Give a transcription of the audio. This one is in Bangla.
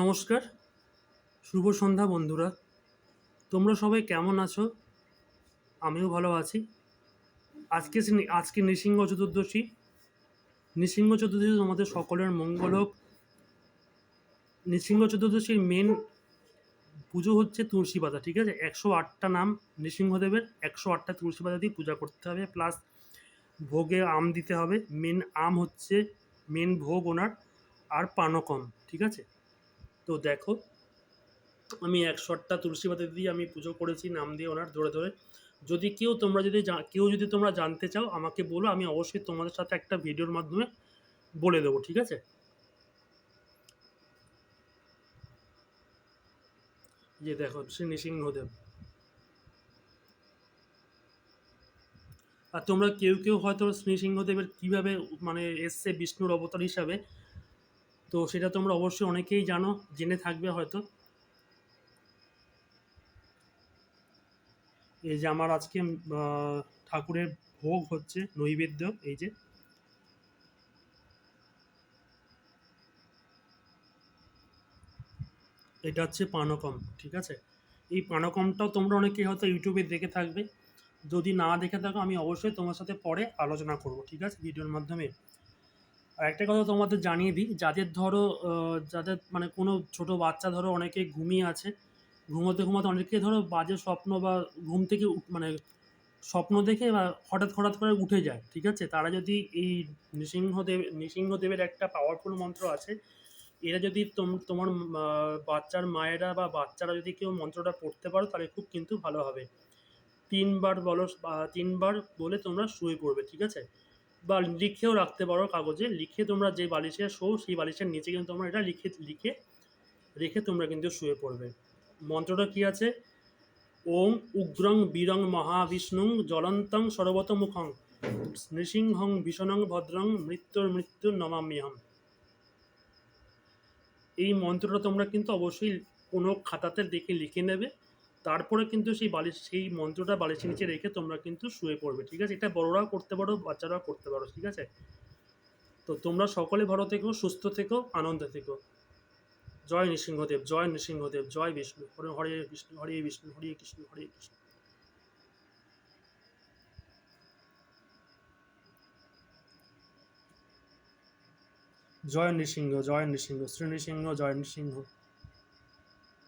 নমস্কার, শুভ সন্ধ্যা বন্ধুরা। তোমরা সবাই কেমন আছো? আমিও ভালো আছি। আজকে আজকে নৃসিংহ চতুর্দশী। নৃসিংহ চতুর্দশী তোমাদের সকলের মঙ্গল হোক। নৃসিংহ চতুর্দশীর মেন পুজো হচ্ছে তুলসী পাতা, ঠিক আছে? একশো আটটা নাম নৃসিংহদেবের, একশো আটটা তুলসী পাতা দিয়ে পূজা করতে হবে। প্লাস ভোগে আম দিতে হবে। মেন আম হচ্ছে মেন ভোগ ওনার, আর পানকম, ঠিক আছে? তো দেখো, আমি একশো আটটা তুলসী পাতা দিয়ে আমি পুজো করেছি, নাম দিয়ে ওনার ধরে ধরে। যদি কেউ তোমরা যদি কেউ যদি তোমরা জানতে চাও, আমাকে বলো, আমি অবশ্যই তোমাদের সাথে একটা ভিডিওর মাধ্যমে বলে দেবো, ঠিক আছে? যে দেখো শ্রী নৃসিংহদেব আর তোমরা কেউ কেউ হয়তো শ্রী নৃসিংহদেবের কীভাবে মানে এসছে বিষ্ণুর অবতার হিসাবে তো সেটা তোমরা অবশ্যই অনেকেই জানো, জেনে থাকবে হয়তো। এই যে আমার আজকে ঠাকুরের ভোগ হচ্ছে, নৈবেদ্য, এই যে। এটা হচ্ছে পানকম, ঠিক আছে? এই পানকমটাও তোমরা অনেকেই হয়তো ইউটিউবে দেখে থাকবে। যদি না দেখে থাকো, আমি অবশ্যই তোমার সাথে পরে আলোচনা করব, ঠিক আছে? ভিডিওর মাধ্যমে। আর একটা কথা তোমাদের জানিয়ে দিই, যাদের ধরো যাদের মানে কোনো ছোট বাচ্চা ধরো অনেকে ঘুমিয়ে আছে, ঘুমোতে ঘুমাতে অনেকে ধরো বাজে স্বপ্ন বা ঘুম থেকে মানে স্বপ্ন দেখে বা হঠাৎ হঠাৎ করে উঠে যায়, ঠিক আছে? তারা যদি এই নৃসিংহদেব, নৃসিংহদেবের একটা পাওয়ারফুল মন্ত্র আছে, এরা যদি তোম- তোমার বাচ্চার মায়েরা বা বাচ্চারা যদি কেউ মন্ত্রটা পড়তে পারো, তাহলে খুব কিন্তু ভালো হবে। তিনবার বলো তিনবার বলে তোমরা শুয়ে পড়বে, ঠিক আছে? বা লিখেও রাখতে পারো কাগজে। লিখে তোমরা যে বালিশে শো, সেই বালিশের নিচে কিন্তু তোমরা এটা লিখে লিখে, রেখে তোমরা কিন্তু শুয়ে পড়বে। মন্ত্রটা কি আছে? ওম উগ্রং বীরং মহাবিষ্ণুং জ্বলন্তং সর্বতমুখং নৃসিংহং ভীষণং ভদ্রং মৃত্যুর মৃত্যু নমাম্যহম। এই মন্ত্রটা তোমরা কিন্তু অবশ্যই কোনো খাতাতে দেখে লিখে নেবে। তারপরে কিন্তু সেই বালিশ সেই মন্ত্রটা বালিশের নিচে রেখে তোমরা কিন্তু শুয়ে পড়বে ঠিক আছে? এটা বড়রাও করতে পারো বাচ্চারাও করতে পারো ঠিক আছে? তো তোমরা সকলে ভালো থেকো সুস্থ থেকো আনন্দে থেকো। জয় নৃসিংহদেব জয় নৃসিংহদেব জয় বিষ্ণু। হরে হরে বিষ্ণু হরে বিষ্ণু হরে কৃষ্ণ হরে কৃষ্ণ। জয় নৃসিংহ জয় নৃসিংহ শ্রী নৃসিংহ জয় নৃসিংহ।